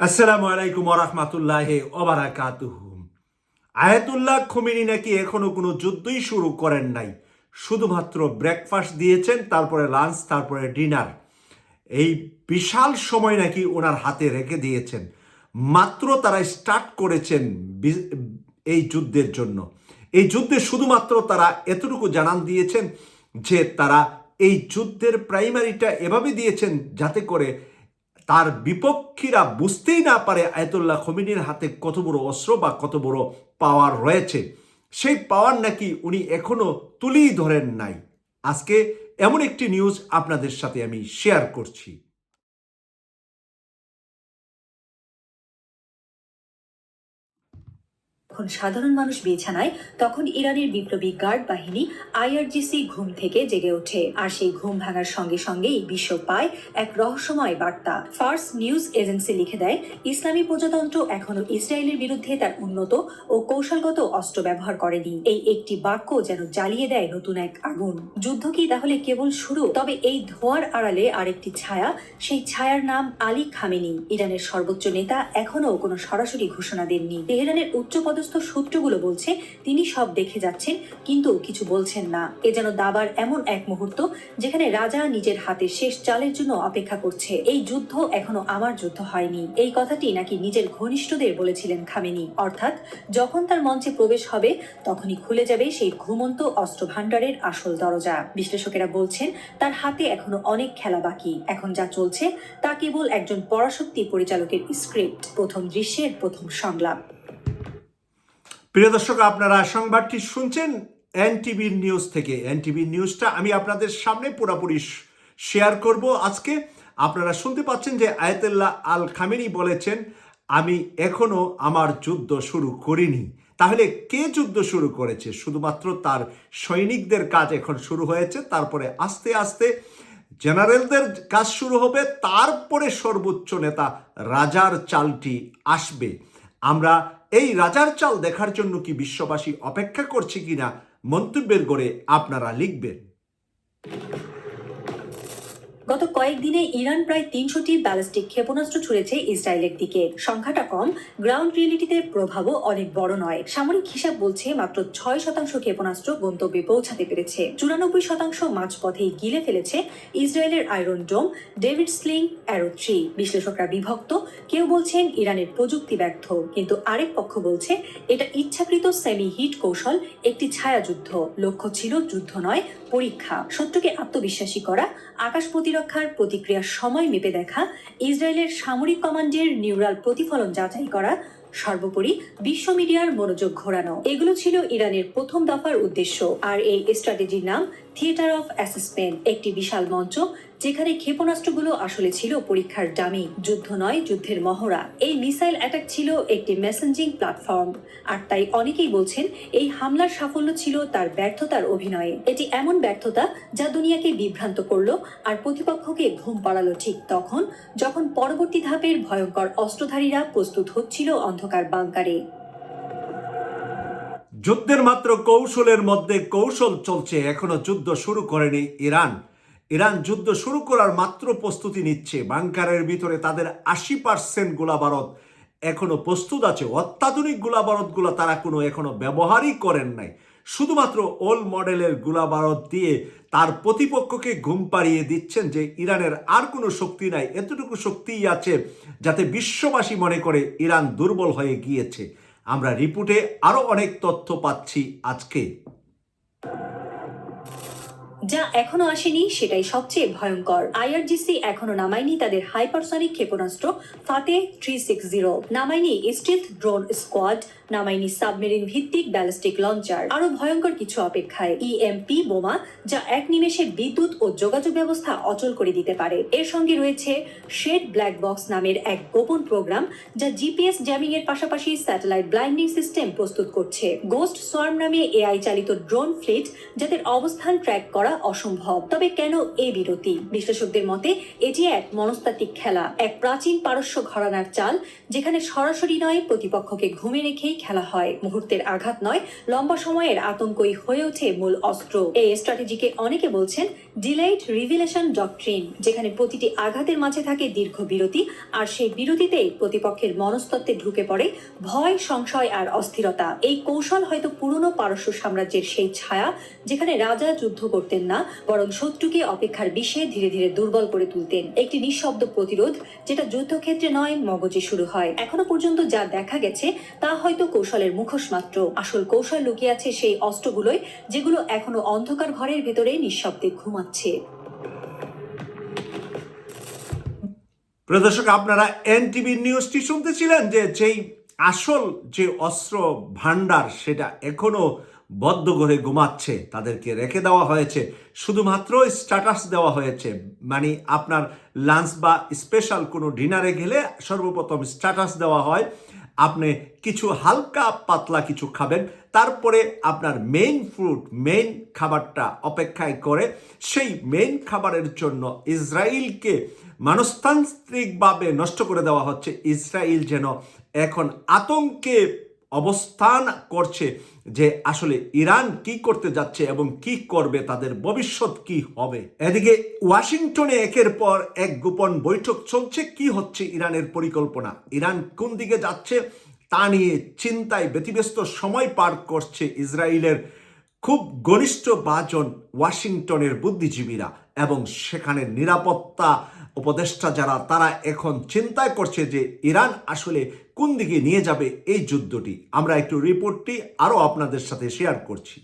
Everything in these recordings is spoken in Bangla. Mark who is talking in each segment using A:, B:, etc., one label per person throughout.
A: আসসালামু আলাইকুম ওরহমাতুল্লাহ ওবারাকাতুহু আয়াতুল্লাহ খমিনি নাকি এখনও কোনো যুদ্ধই শুরু করেন নাই। শুধুমাত্র ব্রেকফাস্ট দিয়েছেন, তারপরে লাঞ্চ তারপরে ডিনার এই বিশাল সময় নাকি ওনার হাতে রেখে দিয়েছেন। মাত্র তারা স্টার্ট করেছেন এই যুদ্ধের জন্য। এই যুদ্ধে শুধুমাত্র তারা এতটুকু জানান দিয়েছেন যে তারা এই যুদ্ধের প্রাইমারিটা এভাবে দিয়েছেন যাতে করে তার বিপক্ষীরা বুঝতেই না পারে আয়তুল্লাহ খমিনীর হাতে কত বড় অস্ত্র বা কত বড় পাওয়ার রয়েছে। সেই পাওয়ার নাকি উনি এখনও তুলেই ধরেন নাই। আজকে এমন একটি নিউজ আপনাদের সাথে আমি শেয়ার করছি।
B: যখন সাধারণ মানুষ বিছানায়, তখন ইরানের বিপ্লবী গার্ড বাহিনী আইআরজিসি ঘুম থেকে জেগে ওঠে। আর সেই ঘুম ভাঙার সঙ্গে সঙ্গেই বিশ্ব পায় এক রহস্যময় বার্তা। ফার্স নিউজ এজেন্সি লিখে দেয়, ইসলামী প্রজাতন্ত্র এখনও ইসরায়েলের বিরুদ্ধে তার উন্নত ও কৌশলগত অস্ত্র ব্যবহার করেনি। এই একটি বাক্য যেন জ্বালিয়ে দেয় নতুন এক আগুন। যুদ্ধ কি তাহলে কেবল শুরু? তবে এই ধোঁয়ার আড়ালে আরেকটি ছায়া, সেই ছায়ার নাম আলী খামেনি। ইরানের সর্বোচ্চ নেতা এখনও কোনো সরাসরি ঘোষণা দেননি। তেহরানের উচ্চপদস্থ সূত্রগুলো বলছে তিনি সব দেখে যাচ্ছেন, কিন্তু কিছু বলছেন না। এ যেন দাবার এমন এক মুহূর্ত যেখানে রাজা নিজের হাতে শেষ চালের জন্য অপেক্ষা করছে। এই যুদ্ধ এখনও আমার যুদ্ধ হয়নি। এই কথাটি নাকি নিজের ঘনিষ্ঠদের বলেছিলেন খামেনি। অর্থাৎ যখন তার মঞ্চে প্রবেশ হবে, তখনই খুলে যাবে সেই ঘুমন্ত অস্ত্র ভাণ্ডারের আসল দরজা। বিশ্লেষকেরা বলছেন, তার হাতে এখনও অনেক খেলা বাকি। এখন যা চলছে, তা কেবল একজন পরাশক্তি পরিচালকের স্ক্রিপ্ট, প্রথম দৃশ্যের প্রথম সংলাপ।
A: প্রিয় দর্শক, আপনারা সংবাদটি শুনছেন এনটিভির নিউজ থেকে। এনটিভির নিউজটা আমি আপনাদের সামনে পুরোপুরি শেয়ার করব। আজকে আপনারা শুনতে পাচ্ছেন যে আয়াতুল্লাহ আল খামেনি বলেছেন, আমি এখনও আমার যুদ্ধ শুরু করিনি। তাহলে কে যুদ্ধ শুরু করেছে? শুধুমাত্র তার সৈনিকদের কাজ এখন শুরু হয়েছে, তারপরে আস্তে আস্তে জেনারেলদের কাজ শুরু হবে, তারপরে সর্বোচ্চ নেতা রাজার চালটি আসবে। আমরা এই রাজার চাল দেখার জন্য কি বিশ্ববাসী অপেক্ষা করছে কিনা মন্তব্যের গড়ে আপনারা লিখবেন।
B: গত কয়েকদিনে ইরান প্রায় তিনশোটি ব্যালিস্টিক ক্ষেপণাস্ত্র ছুড়েছে ইসরায়েলের দিকে। সংখ্যাটা কম গ্রাউন্ড রিয়েলিটিতে প্রভাবও অনেক বড় নয়। সামরিক হিসাব বলছে মাত্র ছয় শতাংশ ক্ষেপণাস্ত্র গন্তব্যে পৌঁছাতে পেরেছে। চুরানব্বই শতাংশ মাঝপথেই গিলে ফেলেছে ইসরায়েলের iron dome David sling arrow three বিশ্লেষকরা বিভক্ত, কেউ বলছেন ইরানের প্রযুক্তি ব্যর্থ, কিন্তু আরেক পক্ষ বলছে এটা ইচ্ছাকৃত সেমি হিট কৌশল, একটি ছায়াযুদ্ধ। লক্ষ্য ছিল যুদ্ধ নয়, পরীক্ষা। শত্রুকে আত্মবিশ্বাসী করা আকাশ প্রতিরক্ষার প্রতিক্রিয়ার সময় মেপে দেখা, ইসরায়েলের সামরিক কমান্ডের নিউরাল প্রতিফলন যাচাই করা, সর্বোপরি বিশ্ব মিডিয়ার মনোযোগ ঘোরানো। এগুলো ছিল ইরানের প্রথম দফার উদ্দেশ্য। আর এই স্ট্র্যাটেজির নাম থিয়েটার অফ অ্যাসেসমেন্ট একটি বিশাল মঞ্চ যেখানে ক্ষেপণাস্ত্রগুলো আসলে ছিল পরীক্ষার ডামি। যুদ্ধ নয়, যুদ্ধের মহড়া। এই মিসাইল অ্যাটাক ছিল একটি মেসেঞ্জিং প্ল্যাটফর্ম। আর তাই অনেকেই বলছেন এই হামলার সাফল্য ছিল তার ব্যর্থতার অভিনয়ে। এটি এমন ব্যর্থতা যা দুনিয়াকে বিভ্রান্ত করল আর প্রতিপক্ষকে ঘুম পাড়ালো ঠিক তখন, যখন পরবর্তী ধাপের ভয়ঙ্কর অস্ত্রধারীরা প্রস্তুত হচ্ছিল অন্ধকার বাংকারে।
A: যুদ্ধের মাত্র কৌশলের মধ্যে কৌশল চলছে। এখনও যুদ্ধ শুরু করেনি ইরান। ইরান যুদ্ধ শুরু করার মাত্র প্রস্তুতি নিচ্ছে। বাংকারের ভিতরে তাদের আশি পার্সেন্ট গোলাবারদ এখনও প্রস্তুত আছে। অত্যাধুনিক গোলাবারদগুলো তারা কোনো এখনও ব্যবহারই করেন নাই। শুধুমাত্র ওল্ড মডেলের গোলাবারদ দিয়ে তার প্রতিপক্ষকে ঘুম পাড়িয়ে দিচ্ছেন যে ইরানের আর কোনো শক্তি নাই, এতটুকু শক্তিই আছে যাতে বিশ্ববাসী মনে করে ইরান দুর্বল হয়ে গিয়েছে। আমরা রিপোর্টে আরও অনেক তথ্য পাচ্ছি আজকে।
B: যা এখনও আসেনি সেটাই সবচেয়ে ভয়ঙ্কর। আইআরজিসি এখনও নামায়নি তাদের হাইপারসনিক ক্ষেপণাস্ত্র ফাতে থ্রি সিক্স জিরো। নামায়নি স্টিলথ ড্রোন স্কোয়াড, নামায়নি সাবমেরিন ভিত্তিক ব্যালিস্টিক লঞ্চার। আরও ভয়ঙ্কর কিছু অপেক্ষায় ইএমপি বোমা, যা এক নিমেষে বিদ্যুৎ ও যোগাযোগ ব্যবস্থা অচল করে দিতে পারে। এর সঙ্গে রয়েছে শেড ব্ল্যাক বক্স নামের এক গোপন প্রোগ্রাম, যা জিপিএস জ্যামিং এর পাশাপাশি স্যাটেলাইট ব্লাইন্ডিং সিস্টেম প্রস্তুত করছে। গোস্ট সোয়ার্ম নামে এআই চালিত ড্রোন ফ্লিট, যাদের অবস্থান ট্র্যাক করা করা অসম্ভব। তবে কেন এই বিরতি? বিশ্লেষকদের মতে, এটি এক মনস্তাত্ত্বিক খেলা, এক প্রাচীন পারস্য ঘরানার চাল, যেখানে সরাসরি নয়, প্রতিপক্ষকে ঘুমে রেখেই খেলা হয়। মুহূর্তের আঘাত নয়, লম্বা সময়ের আতঙ্কই হয়ে ওঠে মূল অস্ত্র। এই স্ট্র্যাটেজিকে অনেকে বলছেন ডিলাইট রিভিলেশন ডকট্রিন, যেখানে প্রতিটি আঘাতের মাঝে থাকে দীর্ঘ বিরতি, আর সেই বিরতিতেই প্রতিপক্ষের মনস্তত্ত্বে ঢুকে পড়ে ভয়, সংশয় আর অস্থিরতা। এই কৌশল হয়তো পুরনো পারস্য সাম্রাজ্যের সেই ছায়া, যেখানে রাজা যুদ্ধ করতেন না, বরং শত্রুকে অপেক্ষার বিষে ধীরে ধীরে দুর্বল করে তুলতেন। একটি নিঃশব্দ প্রতিরোধ, যেটা যুদ্ধক্ষেত্রে নয়, মগজে শুরু হয়। এখনও পর্যন্ত যা দেখা গেছে, তা হয়তো কৌশলের মুখোশ মাত্র। আসল কৌশল লুকিয়ে আছে সেই অস্ত্রগুলোই যেগুলো এখনও অন্ধকার ঘরের ভেতরে নিঃশব্দে ঘুমাচ্ছে।
A: প্রিয় দর্শক, আপনারা এনটিভি নিউজটি শুনতেছিলেন যে, যেই আসল যে অস্ত্র ভান্ডার সেটা এখনও বদ্ধ করে ঘুমাচ্ছে, তাদেরকে রেখে দেওয়া হয়েছে। শুধুমাত্র স্ট্যাটাস দেওয়া হয়েছে মানে আপনার লাঞ্চ বা স্পেশাল কোনো ডিনারে গেলে সর্বপ্রথম স্ট্যাটাস দেওয়া হয়, আপনি কিছু হালকা পাতলা কিছু খাবেন, তারপরে আপনার মেইন ফুড মেইন খাবারটা অপেক্ষায় করে, সেই মেইন খাবারের জন্য ইসরায়েলকে মনস্তান্ত্রিকভাবে নষ্ট করে দেওয়া হচ্ছে। ইসরায়েল যেন এখন আতঙ্কে অবস্থান করছে যে আসলে ইরান কি করতে যাচ্ছে এবং কি করবে, তাদের ভবিষ্যৎ কি হবে? এদিকে ওয়াশিংটনে একের পর এক গোপন বৈঠক চলছে। কি হচ্ছে ইরানের পরিকল্পনা? ইরান কোন দিকে যাচ্ছে তা নিয়ে চিন্তায় ব্যতিব্যস্ত সময় পার করছে ইসরায়েলের খুব ঘনিষ্ঠ বাজন ওয়াশিংটনের বুদ্ধিজীবীরা এবং সেখানে নিরাপত্তা উপদেষ্টা যারা, তারা এখন চিন্তায় করছে যে ইরান আসলে কোন দিকে নিয়ে যাবে এই যুদ্ধটি। আমরা একটু রিপোর্টটি আরও আপনাদের সাথে শেয়ার করছি।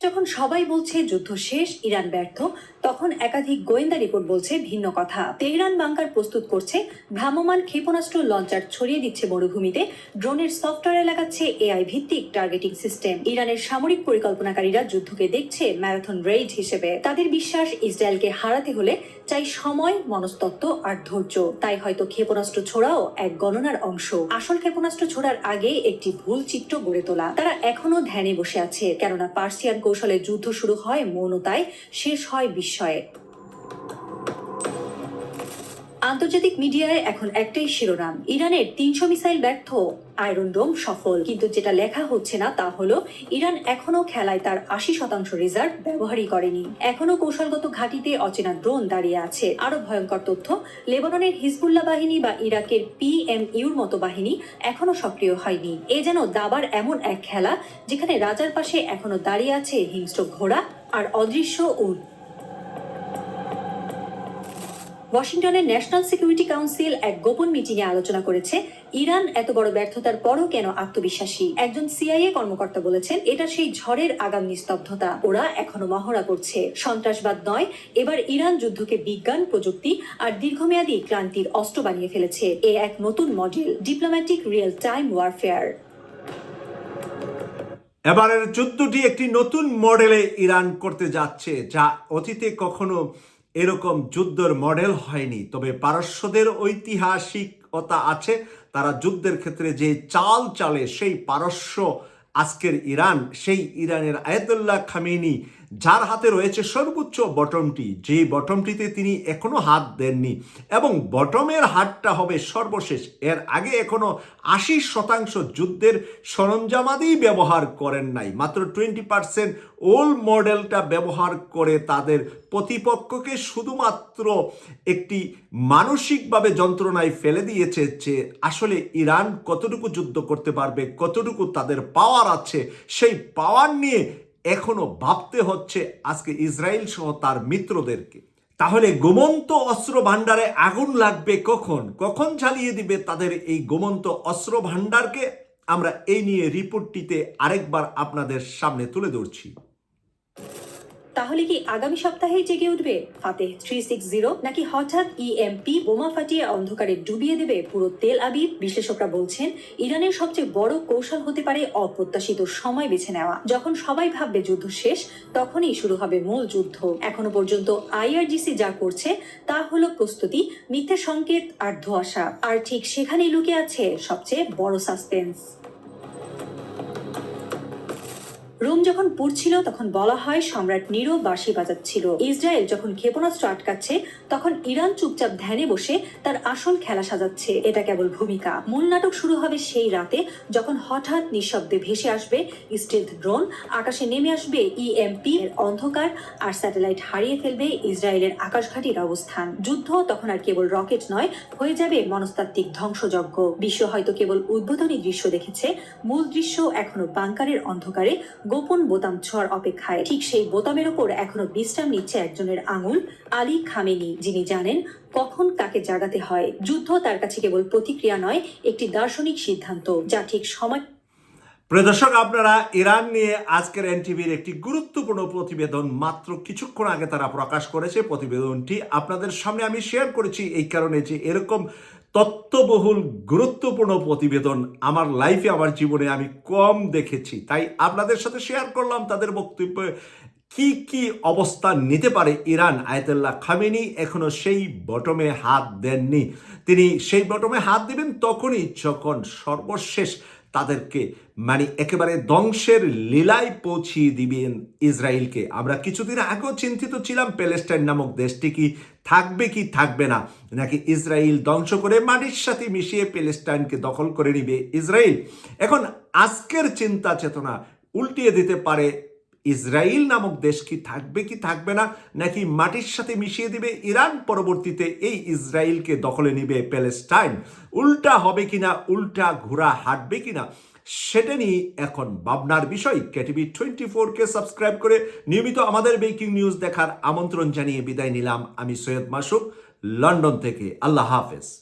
B: যখন সবাই বলছে যুদ্ধ শেষ, ইরান ব্যর্থ তখন একাধিক গোয়েন্দা রিপোর্ট বলছে ভিন্ন কথা। তেহরান বাংকার প্রস্তুত করছে, ভ্রাম্যমাণ ক্ষেপণাস্ত্র লঞ্চার ছড়িয়ে দিচ্ছে মরুভূমিতে, ড্রোনের সফটওয়্যারে লাগাচ্ছে এআই ভিত্তিক টার্গেটিং সিস্টেম ইরানের সামরিক পরিকল্পনাকারীরা যুদ্ধকে দেখছে ম্যারাথন রেড হিসেবে। তাদের বিশ্বাস, ইসরায়েলকে হারাতে হলে চাই সময়, মনস্তত্ত্ব আর ধৈর্য। তাই হয়তো ক্ষেপণাস্ত্র ছোড়াও এক গণনার অংশ। আসল ক্ষেপণাস্ত্র ছোড়ার আগে একটি ভুল চিত্র গড়ে তোলা। তারা এখনও ধ্যানে বসে আছে, কেননা পার্সিয়ান কৌশলে যুদ্ধ শুরু হয় মৌনতায়, শেষ হয় বিস্ময়ে আন্তর্জাতিক মিডিয়ায় এখন একটাই শিরোনাম, ইরানের তিনশো মিসাইল ব্যর্থ আয়রন ডোম সফল। কিন্তু যেটা লেখা হচ্ছে না তা হলো, ইরান এখনও খেলায় তার আশি শতাংশ রিজার্ভ ব্যবহারই করেনি। এখনও কৌশলগত ঘাঁটিতে অচেনা ড্রোন দাঁড়িয়ে আছে। আরও ভয়ঙ্কর তথ্য, লেবাননের হিজবুল্লাহ বাহিনী বা ইরাকের পিএমইউর মতো বাহিনী এখনও সক্রিয় হয়নি। এ যেন দাবার এমন এক খেলা, যেখানে রাজার পাশে এখনও দাঁড়িয়ে আছে হিংস্র ঘোড়া আর অদৃশ্য উট ওয়াশিংটনের ন্যাশনাল সিকিউরিটি কাউন্সিল এক গোপন মিটিংয়ে আলোচনা করেছে। ইরান এত বড় ব্যর্থতার পরও কেন আত্মবিশ্বাসী? একজন সিআইএ কর্মকর্তা বলেছেন, এটা সেই ঝড়ের আগাম নিস্তব্ধতা। ওরা এখনও মহড়া করছে। সন্ত্রাসবাদ নয়, এবার ইরান যুদ্ধকে বিজ্ঞান, প্রযুক্তি আর দীর্ঘমেয়াদী ক্লান্তির অস্ত্র বানিয়ে ফেলেছে। এ এক নতুন model, diplomatic real time warfare.
A: এবারের যুদ্ধটি একটি নতুন মডেলে ইরান করতে যাচ্ছে, যা অতীতে কখনো এরকম যুদ্ধের মডেল হয়নি। তবে পারস্যদের ঐতিহাসিকতা আছে। তারা যুদ্ধের ক্ষেত্রে যে চাল চালে সেই পারস্য আজকের ইরান, সেই ইরানের আয়াতুল্লাহ খামেনি যার হাতে রয়েছে সর্বোচ্চ বটমটি, যে বটমটিতে তিনি এখনও হাত দেননি এবং বটমের হাতটা হবে সর্বশেষ। এর আগে এখনও আশি শতাংশ যুদ্ধের সরঞ্জামাদি ব্যবহার করেন নাই। মাত্র টোয়েন্টি পার্সেন্ট ওল্ড মডেলটা ব্যবহার করে তাদের প্রতিপক্ষকে শুধুমাত্র একটি মানসিকভাবে যন্ত্রণায় ফেলে দিয়েছে যে আসলে ইরান কতটুকু যুদ্ধ করতে পারবে, কতটুকু তাদের পাওয়ার আছে, সেই পাওয়ার নিয়ে এখনও ভাবতে হচ্ছে আজকে ইসরায়েল সহ তার মিত্রদেরকে। তাহলে গোমন্ত অস্ত্র ভাণ্ডারে আগুন লাগবে কখন? কখন চালিয়ে দিবে তাদের এই গোমন্ত অস্ত্র ভাণ্ডারকে? আমরা এই নিয়ে রিপোর্টটিতে আরেকবার আপনাদের সামনে তুলে ধরছি।
B: তাহলে কি আগামী সপ্তাহেই জেগে উঠবে? ফাতে থ্রি সিক্স জিরো নাকি হঠাৎ ইএমপি বোমা ফাটিয়ে অন্ধকারে ডুবিয়ে দেবে পুরো তেল আবিব? বিশ্লেষকরা বলছেন, ইরানের সবচেয়ে বড় কৌশল হতে পারে অপ্রত্যাশিত সময় বেছে নেওয়া। যখন সবাই ভাববে যুদ্ধ শেষ, তখনই শুরু হবে মূল যুদ্ধ। এখনও পর্যন্ত আইআরজিসি যা করছে, তা হলো প্রস্তুতি, মিথ্যে সংকেত আর ধোয়াশা। আর ঠিক সেখানেই লুকে আছে সবচেয়ে বড় সাসপেন্স রোম যখন পুড়ছিল, তখন বলা হয় সম্রাট নিরো বাঁশি বাজাচ্ছিল। ইসরায়েল যখন ক্ষেপণাস্ত্র আটকাচ্ছে, তখন ইরান চুপচাপ ধ্যানে বসে তার আসল খেলা সাজাচ্ছে। এটা কেবল ভূমিকা। মূল নাটক শুরু হবে সেই রাতে, যখন হঠাৎ নিঃশব্দে ভেসে আসবে স্টিলথ ড্রোন, আকাশে নেমে আসবে ইএমপি এর অন্ধকার, আর স্যাটেলাইট হারিয়ে ফেলবে ইসরায়েলের আকাশঘাটির অবস্থান। যুদ্ধ তখন আর কেবল রকেট নয়, হয়ে যাবে মনস্তাত্ত্বিক ধ্বংসযজ্ঞ। বিশ্ব হয়তো কেবল উদ্বোধনী দৃশ্য দেখেছে, মূল দৃশ্য এখনও বাংকারের অন্ধকারে গোপন বোতাম ছোঁয়ার অপেক্ষায়। ঠিক সেই বোতামের ওপর এখনও বিশ্রাম নিচ্ছে একজনের আঙুল, আলী খামেনি, যিনি জানেন কখন কাকে জাগাতে হয়। যুদ্ধ তার কাছে কেবল প্রতিক্রিয়া নয়, একটি দার্শনিক সিদ্ধান্ত, যা ঠিক সময়
A: প্রিয় দর্শক, আপনারা ইরান নিয়ে আজকের এনটিভির একটি গুরুত্বপূর্ণ প্রতিবেদন মাত্র কিছুক্ষণ আগে তারা প্রকাশ করেছে। প্রতিবেদনটি আপনাদের সামনে আমি শেয়ার করেছি, এই কারণে যে এরকম তত্ত্ববহুল, গুরুত্বপূর্ণ প্রতিবেদন আমার লাইফে আমার জীবনে আমি কম দেখেছি। তাই আপনাদের সাথে শেয়ার করলাম, তাদের বক্তব্য কি কি অবস্থান নিতে পারে ইরান? আয়তুল্লাহ খামেনি এখনও সেই বটমে হাত দেননি। তিনি সেই বটমে হাত দিবেন তখনই যখন সর্বশেষ তাদেরকে মানে একেবারে ধ্বংসের লীলায় পৌঁছিয়ে দিবেন ইসরায়েলকে। আমরা কিছুদিন আগেও চিন্তিত ছিলাম, প্যালেস্টাইন নামক দেশটি কি থাকবে কি থাকবে না? নাকি ইসরায়েল ধ্বংস করে মাটির সাথে মিশিয়ে প্যালেস্টাইনকে দখল করে নিবে ইসরায়েল? এখন আজকের চিন্তা চেতনা উল্টিয়ে দিতে পারে ইসরায়েল নামক দেশ কি থাকবে কি থাকবে না, নাকি মাটির সাথে মিশিয়ে দিবে ইরান? পরবর্তীতে এই ইসরায়েলকে দখলে নিবে প্যালেস্টাইন। উল্টা হবে কিনা, উল্টা ঘোরা হাঁটবে কিনা, সেটা নিয়ে এখন ভাবনার বিষয়। কেটিভি টোয়েন্টি ফোরকে সাবস্ক্রাইব করে নিয়মিত আমাদের ব্রেকিং নিউজ দেখার আমন্ত্রণ জানিয়ে বিদায় নিলাম আমি সৈয়দ মাসুক লন্ডন থেকে। আল্লাহ হাফেজ।